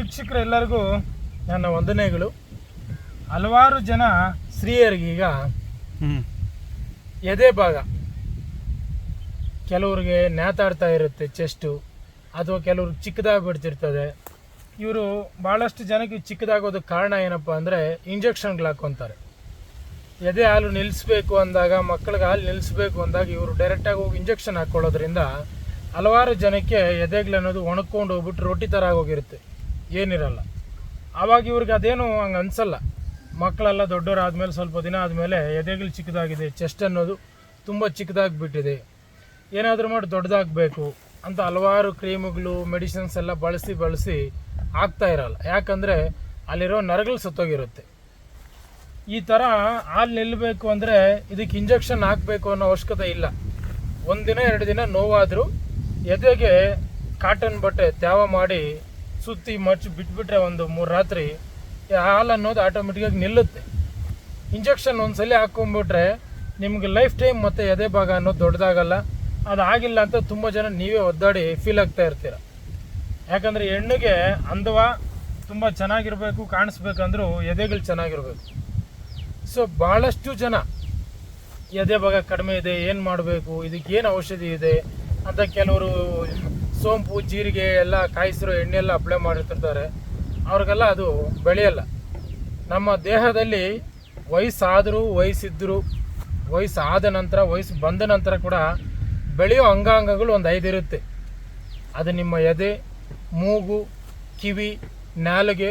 ವೀಕ್ಷಕರೆಲ್ಲರಿಗೂ ನನ್ನ ವಂದನೆಗಳು. ಹಲವಾರು ಜನ ಸ್ತ್ರೀಯರಿಗೀಗ ಈಗ ಎದೆ ಭಾಗ. ಕೆಲವ್ರಿಗೆ ನೇತಾಡ್ತಾ ಇರುತ್ತೆ ಚೆಸ್ಟು ಅಥವಾ ಕೆಲವ್ರಿಗೆ ಚಿಕ್ಕದಾಗಿ ಬಿಡ್ತಿರ್ತದೆ. ಇವರು ಭಾಳಷ್ಟು ಜನಕ್ಕೆ ಚಿಕ್ಕದಾಗೋದಕ್ಕೆ ಕಾರಣ ಏನಪ್ಪ ಅಂದರೆ ಇಂಜೆಕ್ಷನ್ಗಳು ಹಾಕ್ಕೊತಾರೆ ಎದೆ ಹಾಲು ನಿಲ್ಲಿಸ್ಬೇಕು ಅಂದಾಗ ಮಕ್ಕಳಿಗೆ ಹಾಲು ನಿಲ್ಲಿಸ್ಬೇಕು ಅಂದಾಗ ಇವರು ಡೈರೆಕ್ಟಾಗಿ ಹೋಗಿ ಇಂಜೆಕ್ಷನ್ ಹಾಕ್ಕೊಳ್ಳೋದ್ರಿಂದ ಹಲವಾರು ಜನಕ್ಕೆ ಎದೆಗಳನ್ನೋದು ಒಣಕೊಂಡು ಹೋಗ್ಬಿಟ್ಟು ರೊಟ್ಟಿ ಥರ ಆಗೋಗಿರುತ್ತೆ. ಏನಿರಲ್ಲ. ಆವಾಗ ಇವ್ರಿಗೆ ಅದೇನು ಹಂಗೆ ಅನಿಸಲ್ಲ. ಮಕ್ಕಳೆಲ್ಲ ಆದಮೇಲೆ ಸ್ವಲ್ಪ ದಿನ ಆದಮೇಲೆ ಎದೆಗಳು ಚಿಕ್ಕದಾಗಿದೆ, ಚೆಸ್ಟ್ ಅನ್ನೋದು ತುಂಬ ಚಿಕ್ಕದಾಗಿ ಬಿಟ್ಟಿದೆ ಏನಾದರೂ ಮಾಡಿ ದೊಡ್ಡದಾಗಬೇಕು ಅಂತ ಹಲವಾರು ಕ್ರೀಮ್ಗಳು, ಮೆಡಿಸಿನ್ಸ್ ಎಲ್ಲ ಬಳಸಿ ಬಳಸಿ ಆಗ್ತಾ ಇರಲ್ಲ. ಯಾಕಂದರೆ ಅಲ್ಲಿರೋ ನರಗಳು ಸತ್ತೋಗಿರುತ್ತೆ. ಈ ಥರ ಹಾಲು ನಿಲ್ಲಬೇಕು ಅಂದರೆ ಇದಕ್ಕೆ ಇಂಜೆಕ್ಷನ್ ಹಾಕಬೇಕು ಅನ್ನೋ ಅವಶ್ಯಕತೆ ಇಲ್ಲ. ಒಂದಿನ, ಎರಡು ದಿನ ನೋವಾದರೂ ಎದೆಗೆ ಕಾಟನ್ ಬಟ್ಟೆ ತ್ಯಾವ ಮಾಡಿ ಸುತ್ತಿ ಮಚ್ಚಿ ಬಿಟ್ಬಿಟ್ರೆ ಒಂದು ಮೂರು ರಾತ್ರಿ ಹಾಲು ಅನ್ನೋದು ಆಟೋಮೆಟಿಕಾಗಿ ನಿಲ್ಲುತ್ತೆ. ಇಂಜೆಕ್ಷನ್ ಒಂದ್ಸಲಿ ಹಾಕ್ಕೊಂಬಿಟ್ರೆ ನಿಮ್ಗೆ ಲೈಫ್ ಟೈಮ್ ಮತ್ತು ಎದೆ ಭಾಗ ಅನ್ನೋದು ದೊಡ್ಡದಾಗಲ್ಲ. ಅದು ಆಗಿಲ್ಲ ಅಂತ ತುಂಬ ಜನ ನೀವೇ ಒದ್ದಾಡಿ ಫೀಲ್ ಆಗ್ತಾ ಇರ್ತೀರ. ಯಾಕಂದರೆ ಹೆಣ್ಣಿಗೆ ಅಂದವ ತುಂಬ ಚೆನ್ನಾಗಿರಬೇಕು, ಕಾಣಿಸ್ಬೇಕಂದ್ರೂ ಎದೆಗಳು ಚೆನ್ನಾಗಿರ್ಬೇಕು. ಸೊ ಭಾಳಷ್ಟು ಜನ ಎದೆ ಭಾಗ ಕಡಿಮೆ ಇದೆ, ಏನು ಮಾಡಬೇಕು, ಇದಕ್ಕೆ ಏನು ಔಷಧಿ ಇದೆ ಅಂತ ಕೆಲವರು ಸೋಂಪು, ಜೀರಿಗೆ ಎಲ್ಲ ಕಾಯಿಸಿರೋ ಎಣ್ಣೆ ಎಲ್ಲ ಅಪ್ಲೈ ಮಾಡಿರ್ತಿರ್ತಾರೆ. ಅವ್ರಿಗೆಲ್ಲ ಅದು ಬೆಳೆಯಲ್ಲ. ನಮ್ಮ ದೇಹದಲ್ಲಿ ವಯಸ್ಸಾದರೂ, ವಯಸ್ಸಿದ್ದರೂ, ವಯಸ್ಸಾದ ನಂತರ, ವಯಸ್ಸು ಬಂದ ನಂತರ ಕೂಡ ಬೆಳೆಯೋ ಅಂಗಾಂಗಗಳು ಒಂದು ಐದು ಇರುತ್ತೆ. ಅದು ನಿಮ್ಮ ಎದೆ, ಮೂಗು, ಕಿವಿ, ನಾಲಿಗೆ,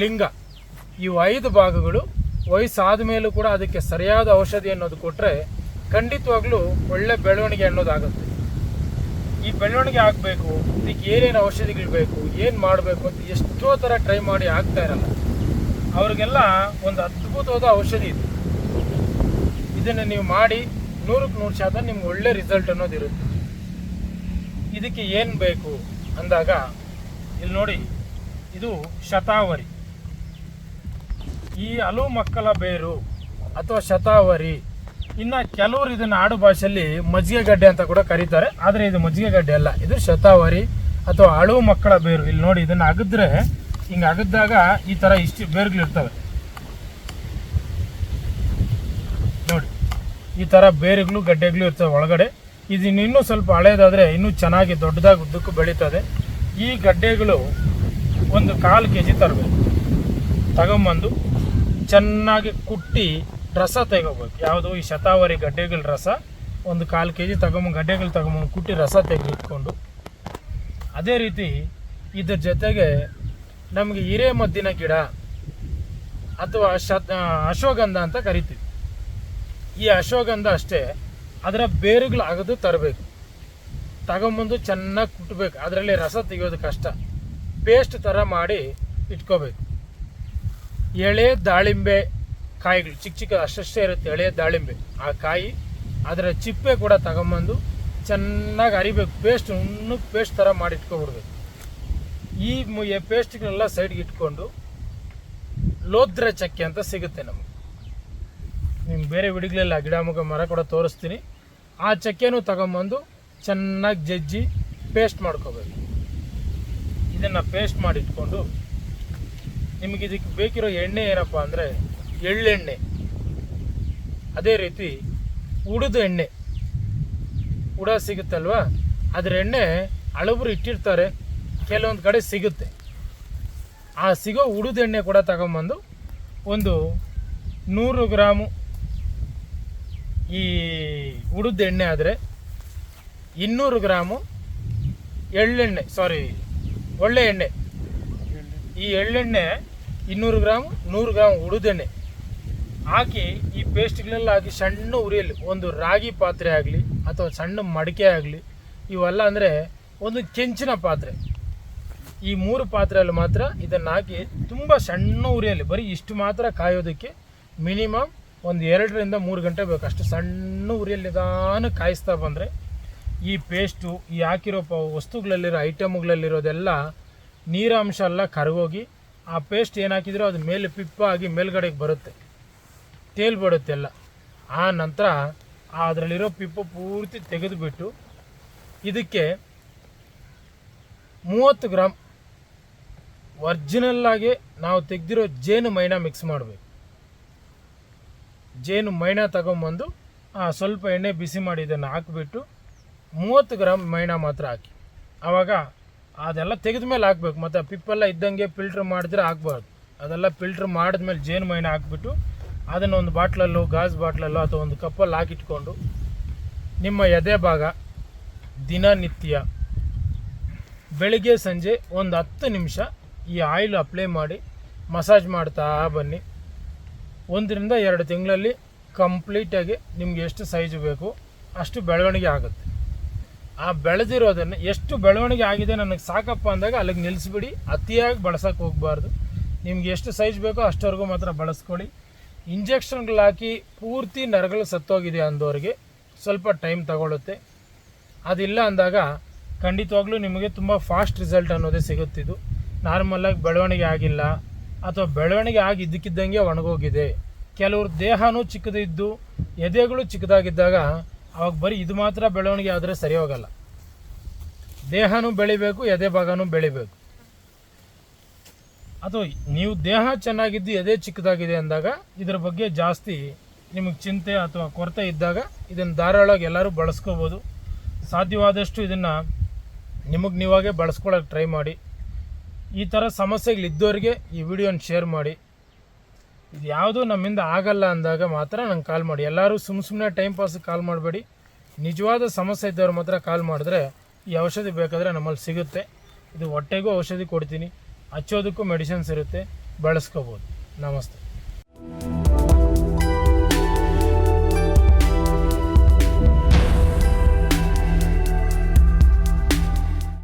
ಲಿಂಗ. ಇವು ಐದು ಭಾಗಗಳು ವಯಸ್ಸಾದ ಮೇಲೂ ಕೂಡ ಅದಕ್ಕೆ ಸರಿಯಾದ ಔಷಧಿ ಅನ್ನೋದು ಕೊಟ್ಟರೆ ಖಂಡಿತವಾಗ್ಲೂ ಒಳ್ಳೆ ಬೆಳವಣಿಗೆ ಅನ್ನೋದಾಗುತ್ತೆ. ಈ ಬೆಳವಣಿಗೆ ಆಗಬೇಕು, ಇದಕ್ಕೆ ಏನೇನು ಔಷಧಿಗಳು ಬೇಕು ಏನು ಮಾಡಬೇಕು ಅಂತ ಎಷ್ಟೋ ಥರ ಟ್ರೈ ಮಾಡಿ ಆಗ್ತಾ ಇರಲ್ಲ. ಅವ್ರಿಗೆಲ್ಲ ಒಂದು ಅದ್ಭುತವಾದ ಔಷಧಿ ಇದೆ. ಇದನ್ನು ನೀವು ಮಾಡಿ ನೂರಕ್ಕೆ ನೂರು ಶಾತ ನಿಮ್ಗೆ ಒಳ್ಳೆ ರಿಸಲ್ಟ್ ಅನ್ನೋದು ಇರುತ್ತೆ. ಇದಕ್ಕೆ ಏನು ಬೇಕು ಅಂದಾಗ, ಇಲ್ಲಿ ನೋಡಿ, ಇದು ಶತಾವರಿ. ಈ ಹಲವು ಮಕ್ಕಳ ಬೇರು ಅಥವಾ ಶತಾವರಿ ಇನ್ನು ಕೆಲವರು ಇದನ್ನು ಆಡು ಭಾಷೆಯಲ್ಲಿ ಮಜ್ಜಿಗೆ ಗಡ್ಡೆ ಅಂತ ಕೂಡ ಕರೀತಾರೆ. ಆದರೆ ಇದು ಮಜ್ಜಿಗೆ ಗಡ್ಡೆ ಅಲ್ಲ, ಇದು ಶತಾವರಿ ಅಥವಾ ಅಳು ಮಕ್ಕಳ ಬೇರು. ಇಲ್ಲಿ ನೋಡಿ, ಇದನ್ನು ಅಗದ್ರೆ, ಹಿಂಗೆ ಅಗದ್ದಾಗ ಈ ಥರ ಇಷ್ಟು ಬೇರುಗಳು ಇರ್ತವೆ. ನೋಡಿ, ಈ ಥರ ಬೇರುಗಳು, ಗಡ್ಡೆಗಳು ಇರ್ತವೆ ಒಳಗಡೆ. ಇದು ಇನ್ನೂ ಸ್ವಲ್ಪ ಹಳೇದಾದರೆ ಇನ್ನೂ ಚೆನ್ನಾಗಿ ದೊಡ್ಡದಾಗಿ ಉದ್ದಕ್ಕೂ ಬೆಳೀತದೆ. ಈ ಗಡ್ಡೆಗಳು ಒಂದು ಕಾಲು ಕೆ ಜಿ ತರಬೇಕು. ತಗೊಂಬಂದು ಚೆನ್ನಾಗಿ ಕುಟ್ಟಿ ರಸ ತೆಗೋಬೇಕು. ಯಾವುದು ಈ ಶತಾವರಿ ಗಡ್ಡೆಗಳ ರಸ, ಒಂದು ಕಾಲು ಕೆ ಜಿ ತಗೊಂಬಂದು ಗಡ್ಡೆಗಳು ತಗೊಂಬಂದು ಕುಟ್ಟಿ ರಸ ತೆಗೆದಿಟ್ಕೊಂಡು ಅದೇ ರೀತಿ ಇದ್ರ ಜೊತೆಗೆ ನಮಗೆ ಹಿರೇಮದ್ದಿನ ಗಿಡ ಅಥವಾ ಶತ ಅಶ್ವಗಂಧ ಅಂತ ಕರಿತೀವಿ. ಈ ಅಶ್ವಗಂಧ ಅಷ್ಟೇ, ಅದರ ಬೇರುಗಳು ಅಗದು ತರಬೇಕು. ತಗೊಂಬಂದು ಚೆನ್ನಾಗಿ ಕುಟ್ಟಬೇಕು ಅದರಲ್ಲಿ ರಸ ತೆಗೆಯೋದು ಕಷ್ಟ. ಪೇಸ್ಟ್ ಥರ ಮಾಡಿ ಇಟ್ಕೋಬೇಕು. ಎಳೆ, ದಾಳಿಂಬೆ ಕಾಯಿಗಳು ಚಿಕ್ಕ ಚಿಕ್ಕ ಅಷ್ಟಷ್ಟೇ ಇರುತ್ತೆ ಎಳೆ ದಾಳಿಂಬೆ. ಆ ಕಾಯಿ ಅದರ ಚಿಪ್ಪೆ ಕೂಡ ತಗೊಂಬಂದು ಚೆನ್ನಾಗಿ ಅರಿಬೇಕು. ಪೇಸ್ಟ್ ಇನ್ನೂ ಪೇಸ್ಟ್ ಥರ ಮಾಡಿ ಇಟ್ಕೊಬಿಡ್ಬೇಕು ಈ ಪೇಸ್ಟ್ಗಳನ್ನೆಲ್ಲ ಸೈಡ್ಗೆ ಇಟ್ಕೊಂಡು ಲೋದ್ರ ಚಕ್ಕೆ ಅಂತ ಸಿಗುತ್ತೆ ನಮಗೆ. ನಿಮ್ಗೆ ಬೇರೆ ವಿಡಿಯೋಗಳೆಲ್ಲ ಗಿಡ, ಮುಗ, ಮರ ಕೂಡ ತೋರಿಸ್ತೀನಿ. ಆ ಚಕ್ಕೆನೂ ತಗೊಂಬಂದು ಚೆನ್ನಾಗಿ ಜಜ್ಜಿ ಪೇಸ್ಟ್ ಮಾಡ್ಕೋಬೇಕು. ಇದನ್ನು ಪೇಸ್ಟ್ ಮಾಡಿಟ್ಕೊಂಡು ನಿಮಗಿದಕ್ಕೆ ಬೇಕಿರೋ ಎಣ್ಣೆ ಏನಪ್ಪ ಅಂದರೆ ಎಳ್ಳೆಣ್ಣೆ. ಅದೇ ರೀತಿ ಉಡಿದ ಎಣ್ಣೆ. ಉಡ ಸಿಗುತ್ತಲ್ವಾ? ಅದರ ಎಣ್ಣೆ ಹಳಬರು ಇಟ್ಟಿರ್ತಾರೆ. ಕೆಲವೊಂದು ಕಡೆ ಸಿಗುತ್ತೆ. ಆ ಸಿಗೋ ಉಡಿದ ಎಣ್ಣೆ ಕೂಡ ತಗೊಂಬಂದು ಒಂದು ನೂರು ಗ್ರಾಮು ಈ ಉಡಿದ ಎಣ್ಣೆ ಆದರೆ ಇನ್ನೂರು ಗ್ರಾಮು ಎಳ್ಳೆಣ್ಣೆ ಸಾರಿ ಒಳ್ಳೆ ಎಣ್ಣೆ ಈ ಎಳ್ಳೆಣ್ಣೆ ಇನ್ನೂರು ಗ್ರಾಮು, ನೂರು ಗ್ರಾಮ್ ಉಳಿದೆಣ್ಣೆ ಹಾಕಿ ಈ ಪೇಸ್ಟ್ಗಳೆಲ್ಲ ಹಾಕಿ ಸಣ್ಣ ಉರಿಯಲ್ಲಿ, ಒಂದು ರಾಗಿ ಪಾತ್ರೆ ಆಗಲಿ ಅಥವಾ ಸಣ್ಣ ಮಡಿಕೆ ಆಗಲಿ, ಇವೆಲ್ಲ ಅಂದರೆ ಒಂದು ಕೆಂಚಿನ ಪಾತ್ರೆ. ಈ ಮೂರು ಪಾತ್ರೆಯಲ್ಲಿ ಮಾತ್ರ ಇದನ್ನು ಹಾಕಿ ತುಂಬ ಸಣ್ಣ ಉರಿಯಲ್ಲಿ, ಬರೀ ಇಷ್ಟು ಮಾತ್ರ ಕಾಯೋದಕ್ಕೆ ಮಿನಿಮಮ್ ಒಂದು ಎರಡರಿಂದ ಮೂರು ಗಂಟೆ ಬೇಕು. ಅಷ್ಟು ಸಣ್ಣ ಉರಿಯಲ್ಲಿ ನಿಧಾನ ಕಾಯಿಸ್ತಾ ಬಂದರೆ ಈ ಪೇಸ್ಟು, ಈ ಹಾಕಿರೋ ಪ, ವಸ್ತುಗಳಲ್ಲಿರೋ ಐಟಮ್ಗಳಲ್ಲಿರೋದೆಲ್ಲ ನೀರಾಂಶ ಎಲ್ಲ ಕರಗೋಗಿ ಆ ಪೇಸ್ಟ್ ಏನು ಹಾಕಿದ್ರೋ ಅದು ಮೇಲೆ ಪಿಪ್ಪಾಗಿ ಮೇಲ್ಗಡೆಗೆ ಬರುತ್ತೆ. ತೇಲ್ಬಿಡುತ್ತೆ ಎಲ್ಲ ಆ ನಂತರ ಅದರಲ್ಲಿರೋ ಪಿಪ್ಪ ಪೂರ್ತಿ ತೆಗೆದುಬಿಟ್ಟು ಇದಕ್ಕೆ ಮೂವತ್ತು ಗ್ರಾಮ್ ಒರ್ಜಿನಲ್ಲಾಗಿ ನಾವು ತೆಗೆದಿರೋ ಜೇನು ಮೈನ ಮಿಕ್ಸ್ ಮಾಡಬೇಕು. ಜೇನು ಮೈನ ತಗೊಂಬಂದು ಸ್ವಲ್ಪ ಎಣ್ಣೆ ಬಿಸಿ ಮಾಡಿ ಇದನ್ನು ಹಾಕಿಬಿಟ್ಟು ಮೂವತ್ತು ಗ್ರಾಮ್ ಮೈನ ಮಾತ್ರ ಹಾಕಿ. ಆವಾಗ ಅದೆಲ್ಲ ತೆಗೆದ ಮೇಲೆ ಹಾಕ್ಬೇಕು. ಮತ್ತು ಪಿಪ್ಪೆಲ್ಲ ಇದ್ದಂಗೆ ಫಿಲ್ಟ್ರ್ ಮಾಡಿದ್ರೆ ಹಾಕ್ಬಾರ್ದು. ಅದೆಲ್ಲ ಫಿಲ್ಟ್ರ್ ಮಾಡಿದ್ಮೇಲೆ ಜೇನು ಮೈನ ಹಾಕ್ಬಿಟ್ಟು ಅದನ್ನು ಒಂದು ಬಾಟ್ಲಲ್ಲೋ ಗಾಜ್ ಬಾಟ್ಲಲ್ಲೋ ಅಥವಾ ಒಂದು ಕಪ್ಪಲ್ಲಿ ಹಾಕಿಟ್ಕೊಂಡು ನಿಮ್ಮ ಎದೆ ಭಾಗ ದಿನನಿತ್ಯ ಬೆಳಿಗ್ಗೆ, ಸಂಜೆ ಒಂದು ಹತ್ತು ನಿಮಿಷ ಈ ಆಯಿಲ್ ಅಪ್ಲೈ ಮಾಡಿ ಮಸಾಜ್ ಮಾಡ್ತಾ ಬನ್ನಿ. ಒಂದರಿಂದ ಎರಡು ತಿಂಗಳಲ್ಲಿ ಕಂಪ್ಲೀಟಾಗಿ ನಿಮ್ಗೆ ಎಷ್ಟು ಸೈಜ್ ಬೇಕು ಅಷ್ಟು ಬೆಳವಣಿಗೆ ಆಗುತ್ತೆ. ಆ ಬೆಳೆದಿರೋದನ್ನು ಎಷ್ಟು ಬೆಳವಣಿಗೆ ಆಗಿದೆ ನನಗೆ ಸಾಕಪ್ಪ ಅಂದಾಗ ಅಲ್ಲಿಗೆ ನಿಲ್ಲಿಸ್ಬಿಡಿ ಅತಿಯಾಗಿ ಬಳಸೋಕೆ ಹೋಗಬಾರ್ದು. ನಿಮ್ಗೆ ಎಷ್ಟು ಸೈಜ್ ಬೇಕೋ ಅಷ್ಟವರೆಗೂ ಮಾತ್ರ ಬಳಸ್ಕೊಳ್ಳಿ. ಇಂಜೆಕ್ಷನ್ಗಳು ಹಾಕಿ ಪೂರ್ತಿ ನರಗಳು ಸತ್ತೋಗಿದೆ ಅಂದವರಿಗೆ ಸ್ವಲ್ಪ ಟೈಮ್ ತಗೊಳ್ಳುತ್ತೆ ಅದಿಲ್ಲ ಅಂದಾಗ ಖಂಡಿತವಾಗ್ಲೂ ನಿಮಗೆ ತುಂಬ ಫಾಸ್ಟ್ ರಿಸಲ್ಟ್ ಅನ್ನೋದೇ ಸಿಗುತ್ತಿದ್ದು ನಾರ್ಮಲ್ಲಾಗಿ ಬೆಳವಣಿಗೆ ಆಗಿಲ್ಲ. ಅಥವಾ ಬೆಳವಣಿಗೆ ಆಗಿದ್ದಕ್ಕಿದ್ದಂಗೆ ಒಣಗೋಗಿದೆ. ಕೆಲವ್ರ ದೇಹನೂ ಚಿಕ್ಕದಿದ್ದು, ಎದೆಗಳು ಚಿಕ್ಕದಾಗಿದ್ದಾಗ ಅವಾಗ ಬರೀ ಇದು ಮಾತ್ರ ಬೆಳವಣಿಗೆ ಆದರೆ ಸರಿ ಹೋಗಲ್ಲ ದೇಹನೂ ಬೆಳಿಬೇಕು, ಎದೆ ಭಾಗನೂ ಬೆಳಿಬೇಕು. ಅಥವಾ ನೀವು ದೇಹ ಚೆನ್ನಾಗಿದ್ದು ಎದೆ ಚಿಕ್ಕದಾಗಿದೆ ಅಂದಾಗ ಇದರ ಬಗ್ಗೆ ಜಾಸ್ತಿ ನಿಮಗೆ ಚಿಂತೆ ಅಥವಾ ಕೊರತೆ ಇದ್ದಾಗ ಇದನ್ನು ಧಾರಾಳವಾಗಿ ಎಲ್ಲರೂ ಬಳಸ್ಕೋಬೋದು. ಸಾಧ್ಯವಾದಷ್ಟು ಇದನ್ನು ನಿಮಗೆ ನೀವಾಗೆ ಬಳಸ್ಕೊಳ್ಳೋಕೆ ಟ್ರೈ ಮಾಡಿ. ಈ ಥರ ಸಮಸ್ಯೆಗಳಿದ್ದವರಿಗೆ ಈ ವಿಡಿಯೋನ ಶೇರ್ ಮಾಡಿ. ಇದು ಯಾವುದೂ ನಮ್ಮಿಂದ ಆಗಲ್ಲ ಅಂದಾಗ ಮಾತ್ರ ನಂಗೆ ಕಾಲ್ ಮಾಡಿ. ಎಲ್ಲರೂ ಸುಮ್ಮ ಸುಮ್ಮನೆ ಟೈಮ್ ಪಾಸಿಗೆ ಕಾಲ್ ಮಾಡಬೇಡಿ. ನಿಜವಾದ ಸಮಸ್ಯೆ ಇದ್ದವ್ರು ಮಾತ್ರ ಕಾಲ್ ಮಾಡಿದ್ರೆ ಈ ಔಷಧಿ ಬೇಕಾದರೆ ನಮ್ಮಲ್ಲಿ ಸಿಗುತ್ತೆ. ಇದು ಹೊಟ್ಟೆಗೂ ಔಷಧಿ ಕೊಡ್ತೀನಿ. ಹಚ್ಚೋದಕ್ಕೂ ಮೆಡಿಸಿನ್ಸ್ ಇರುತ್ತೆ ಬಳಸ್ಕೋಬೋದು. ನಮಸ್ತೆ.